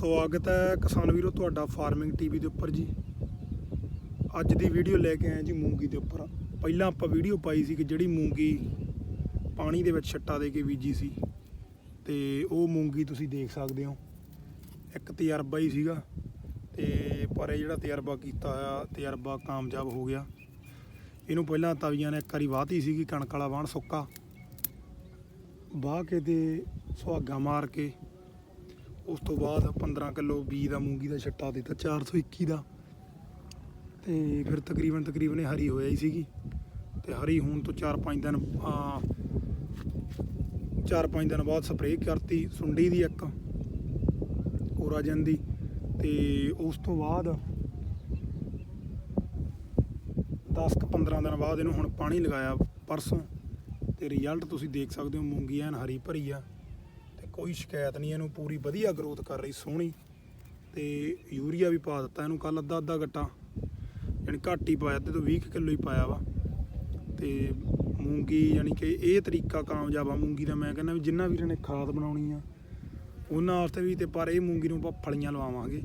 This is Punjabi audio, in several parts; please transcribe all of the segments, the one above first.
ਸਵਾਗਤ ਹੈ ਕਿਸਾਨ ਵੀਰੋ ਤੁਹਾਡਾ ਫਾਰਮਿੰਗ ਟੀਵੀ ਦੇ ਉੱਪਰ ਜੀ। ਅੱਜ ਦੀ ਵੀਡੀਓ ਲੈ ਕੇ ਆਏ ਜੀ ਮੂੰਗੀ ਦੇ ਉੱਪਰ। ਪਹਿਲਾਂ ਆਪਾਂ ਵੀਡੀਓ ਪਾਈ ਸੀ ਕਿ ਜਿਹੜੀ ਮੂੰਗੀ ਪਾਣੀ ਦੇ ਵਿੱਚ ਛੱਟਾ ਦੇ ਕੇ ਬੀਜੀ ਸੀ। ਤੇ ਉਹ ਮੂੰਗੀ ਤੁਸੀਂ ਦੇਖ ਸਕਦੇ ਹੋ। ਇੱਕ ਤਜਰਬਾ ਹੀ ਸੀਗਾ। ਤੇ ਪਰ ਇਹ ਜਿਹੜਾ ਤਜਰਬਾ ਕੀਤਾ ਹੋਇਆ ਤਜਰਬਾ ਕਾਮਯਾਬ ਹੋ ਗਿਆ। ਇਹਨੂੰ ਪਹਿਲਾਂ ਤਵੀਆਂ ਨੇ ਇੱਕ ਵਾਰੀ ਵਾਹਤੀ ਸੀਗੀ ਕਣਕ ਵਾਲਾ ਵਾਹਣ ਸੁੱਕਾ। ਵਾਹ ਕੇ ਤੇ ਸੁਹਾਗਾ ਮਾਰ ਕੇ ਉਸ ਤੋਂ ਬਾਅਦ 15 ਕਿਲੋ ਬੀ ਦਾ ਮੂੰਗੀ ਦਾ ਛੱਟਾ ਦਿੱਤਾ 421 ਦਾ। ਤੇ ਫਿਰ ਤਕਰੀਬਨ ਤਕਰੀਬਨ ਇਹ ਹਰੀ ਹੋਇਆ ਹੀ ਸੀਗੀ। ਤੇ ਹਰੀ ਹੋਣ ਤੋਂ 4-5 ਦਿਨ 4-5 ਦਿਨ ਬਾਅਦ ਸਪਰੇਅ ਕਰਤੀ ਸੁੰਡੀ ਦੀ ਇੱਕ ਕੋਰਾਜਨ ਦੀ। ਤੇ ਉਸ ਤੋਂ ਬਾਅਦ 10-15 ਦਿਨ ਬਾਅਦ ਇਹਨੂੰ ਹੁਣ ਪਾਣੀ ਲਗਾਇਆ ਪਰਸੋਂ। ਤੇ ਰਿਜ਼ਲਟ ਤੁਸੀਂ ਦੇਖ ਸਕਦੇ ਹੋ, ਮੂੰਗੀ ਐਨ ਹਰੀ ਭਰੀ ਆ। ਕੋਈ ਸ਼ਿਕਾਇਤ ਨਹੀਂ, ਇਹਨੂੰ ਪੂਰੀ ਵਧੀਆ ਗਰੋਥ ਕਰ ਰਹੀ ਸੋਹਣੀ। ਤੇ ਯੂਰੀਆ ਵੀ ਪਾ ਦਿੱਤਾ ਇਹਨੂੰ ਕੱਲ ਅੱਧਾ ਅੱਧਾ ਗੱਟਾ। ਯਾਨੀ ਘੱਟ ਹੀ ਪਾਇਆ ਤੇ ਤੋਂ 20 ਕਿਲੋ ਹੀ ਪਾਇਆ ਵਾ। ਤੇ ਮੂੰਗੀ ਯਾਨੀ ਕਿ ਇਹ ਤਰੀਕਾ ਕਾਮਯਾਬ ਆ ਮੂੰਗੀ ਦਾ, ਮੈਂ ਕਹਿੰਦਾ ਵੀ ਜਿੰਨਾ ਵੀਰਾਂ ਨੇ ਖਾਦ ਬਣਾਉਣੀ ਆ, ਉਹਨਾਂ ਵਾਸਤੇ ਵੀ ਤੇ ਪਰ ਇਹ ਮੂੰਗੀ ਨੂੰ ਆਪਾਂ ਫਲੀਆਂ ਲਵਾਵਾਂਗੇ।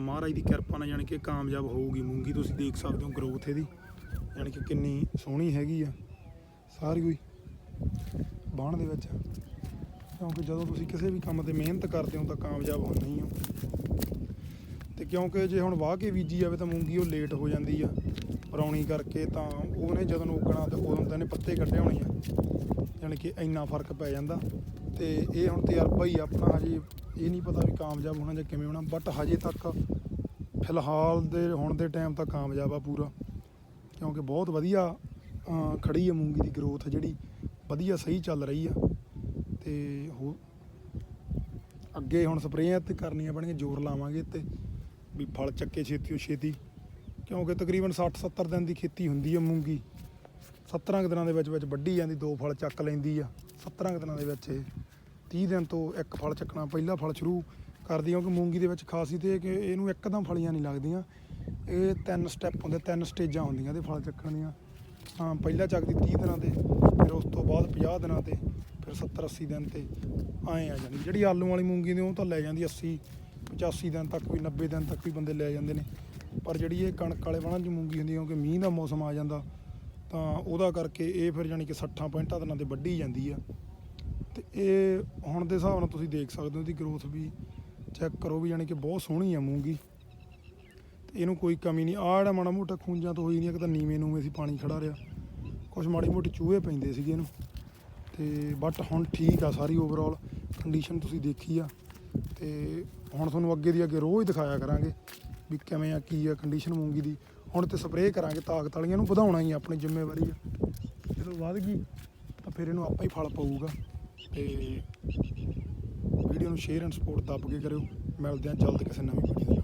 ਮਹਾਰਾਜ ਦੀ ਕਿਰਪਾ ਨਾਲ ਯਾਨੀ ਕਿ ਕਾਮਯਾਬ ਹੋਊਗੀ ਮੂੰਗੀ, ਤੁਸੀਂ ਦੇਖ ਸਕਦੇ ਹੋ ਗਰੋਥ ਇਹਦੀ। ਯਾਨੀ ਕਿ ਕਿੰਨੀ ਸੋਹਣੀ ਹੈਗੀ ਆ, ਸਾਰੀ ਹੋਈ ਬਾਣ ਦੇ ਵਿੱਚ। ਕਿਉਂਕਿ ਜਦੋਂ ਤੁਸੀਂ ਕਿਸੇ ਵੀ ਕੰਮ ਤੇ ਮਿਹਨਤ ਕਰਦੇ ਹੋ ਤਾਂ ਕਾਮਯਾਬ ਹੁੰਦੇ ਹੀ ਹੋ। ਤੇ ਕਿਉਂਕਿ ਜੇ ਹੁਣ ਵਾਹ ਕੇ ਬੀਜੀ ਜਾਵੇ ਤਾਂ ਮੂੰਗੀ ਉਹ ਲੇਟ ਹੋ ਜਾਂਦੀ ਆ ਰੌਣੀ ਕਰਕੇ ਤਾਂ ਉਹਨੇ ਜਦੋਂ ਨੂੰ ਉੱਗਣਾ ਤੇ ਉਦੋਂ ਤਾਂ ਇਹਨੇ ਪੱਤੇ ਕੱਢੇ ਹੋਣੇ ਆ ਯਾਨੀ ਕਿ ਇੰਨਾ ਫ਼ਰਕ ਪੈ ਜਾਂਦਾ। ਤੇ ਇਹ ਹੁਣ ਤਜਰਬਾ ਹੀ ਆ ਆਪਣਾ ਹਜੇ ਇਹ ਨਹੀਂ ਪਤਾ ਵੀ ਕਾਮਯਾਬ ਹੋਣਾ ਜਾਂ ਕਿਵੇਂ ਹੋਣਾ ਬਟ ਹਜੇ ਤੱਕ ਫਿਲਹਾਲ ਦੇ ਹੁਣ ਦੇ ਟਾਈਮ ਤਾਂ ਕਾਮਯਾਬ ਆ ਪੂਰਾ। ਕਿਉਂਕਿ ਬਹੁਤ ਵਧੀਆ ਅਹ, ਖੜੀ ਆ ਮੂੰਗੀ ਦੀ ਗਰੋਥ ਜਿਹੜੀ ਵਧੀਆ ਸਹੀ ਚੱਲ ਰਹੀ ਆ। ਤੇ ਅੱਗੇ ਹੁਣ ਸਪਰੇਆਂ ਤੇ ਕਰਨੀਆਂ ਪੈਣਗੀਆਂ, ਜ਼ੋਰ ਲਾਵਾਂਗੇ ਤੇ ਵੀ ਫਲ ਚੱਕੇ ਛੇਤੀ ਛੇਤੀ। ਕਿਉਂਕਿ ਤਕਰੀਬਨ 60 70 ਦਿਨ ਦੀ ਖੇਤੀ ਹੁੰਦੀ ਆ ਮੂੰਗੀ। 17 ਕੁ ਦਿਨਾਂ ਦੇ ਵਿੱਚ ਵਿੱਚ ਵੱਢੀ ਜਾਂਦੀ, ਦੋ ਫਲ ਚੱਕ ਲੈਂਦੀ ਆ। 17 ਕੁ ਦਿਨਾਂ ਦੇ ਵਿੱਚ ਇਹ। 30 ਦਿਨ ਤੋਂ ਇੱਕ ਫਲ ਚੱਕਣਾ, ਪਹਿਲਾ ਫਲ ਸ਼ੁਰੂ ਕਰਦੀ ਕਿਉਂਕਿ ਮੂੰਗੀ ਦੇ ਵਿੱਚ ਖਾਸੀਅਤ ਇਹ ਕਿ ਇਹਨੂੰ ਇੱਕਦਮ ਫਲੀਆਂ ਨਹੀਂ ਲੱਗਦੀਆਂ। ਇਹ ਤਿੰਨ ਸਟੈਪ ਹੁੰਦੇ, ਤਿੰਨ ਸਟੇਜਾਂ ਹੁੰਦੀਆਂ ਇਹਦੇ ਫਲ ਚੱਕਣ ਦੀਆਂ। ਹਾਂ ਪਹਿਲਾ ਚੱਕਦੀ 30 ਦਿਨਾਂ ਤੇ, ਫਿਰ ਉਸ ਤੋਂ ਬਾਅਦ 50 ਦਿਨਾਂ ਤੇ। ਫਿਰ 70 80 ਦਿਨ ਤੇ ਆਏ ਆ ਜਾਂਦੀ ਜਿਹੜੀ ਆਲੂ ਵਾਲੀ ਮੂੰਗੀ ਦੀ ਉਹ ਤਾਂ ਲੈ ਜਾਂਦੀ 80 85 ਦਿਨ ਤੱਕ ਵੀ 90 ਦਿਨ ਤੱਕ ਵੀ ਬੰਦੇ ਲੈ ਜਾਂਦੇ ਨੇ। ਪਰ ਜਿਹੜੀ ਇਹ ਕਣਕ ਵਾਲੇ ਵਾਹਣਾਂ 'ਚ ਮੂੰਗੀ ਹੁੰਦੀ ਕਿਉਂਕਿ ਮੀਂਹ ਦਾ ਮੌਸਮ ਆ ਜਾਂਦਾ, ਤਾਂ ਉਹਦਾ ਕਰਕੇ ਇਹ ਫਿਰ ਜਾਨੀ ਕਿ 60 65 ਦਿਨਾਂ ਤੇ ਵੱਢੀ ਜਾਂਦੀ ਆ। ਤੇ ਇਹ ਹੁਣ ਦੇ ਹਿਸਾਬ ਨਾਲ ਤੁਸੀਂ ਦੇਖ ਸਕਦੇ ਹੋ ਇਹਦੀ ਗਰੋਥ ਵੀ ਚੈੱਕ ਕਰੋ ਵੀ ਜਾਨੀ ਕਿ ਬਹੁਤ ਸੋਹਣੀ ਆ ਮੂੰਗੀ। ਤੇ ਇਹਨੂੰ ਕੋਈ ਕਮੀ ਨਹੀਂ। ਆਹ ਜਿਹੜਾ ਮਾੜਾ ਮੋਟਾ ਖੂੰਜਾਂ ਤੋਂ ਹੋਈ ਨਹੀਂ ਕਿ ਤਾਂ ਨੀਵੇਂ ਨੂਵੇਂ ਸੀ, ਪਾਣੀ ਖੜਾ ਰਿਹਾ। ਕੁਝ ਮਾੜੀ ਮੋਟੀ ਚੂਹੇ ਪੈਂਦੇ ਸੀਗੇ ਇਹਨੂੰ। ਤੇ ਬਟ ਹੁਣ ਠੀਕ ਆ ਸਾਰੀ ਓਵਰਆਲ ਕੰਡੀਸ਼ਨ ਤੁਸੀਂ ਦੇਖੀ ਆ। ਤੇ ਹੁਣ ਤੁਹਾਨੂੰ ਅੱਗੇ ਦੀ ਅੱਗੇ ਰੋਜ਼ ਦਿਖਾਇਆ ਕਰਾਂਗੇ ਵੀ ਕਿਵੇਂ ਆ, ਕੀ ਆ ਕੰਡੀਸ਼ਨ ਮੂੰਗੀ ਦੀ। ਹੁਣ ਤੇ ਸਪਰੇਅ ਕਰਾਂਗੇ, ਤਾਕਤ ਵਾਲੀਆਂ ਨੂੰ ਵਧਾਉਣਾ ਹੀ ਆਪਣੀ ਜ਼ਿੰਮੇਵਾਰੀ ਆ। ਜਦੋਂ ਵੱਧ ਗਈ, ਤਾਂ ਫਿਰ ਇਹਨੂੰ ਆਪਾਂ ਹੀ ਫਲ ਪਊਗਾ। ਤੇ ਵੀਡੀਓ ਨੂੰ ਸ਼ੇਅਰ ਐਂਡ ਸਪੋਰਟ ਦੱਬ ਕੇ ਕਰਿਓ। ਮਿਲਦੇ ਆ ਜਲਦ ਕਿਸੇ ਨਵੀਂ ਵੀਡੀਓ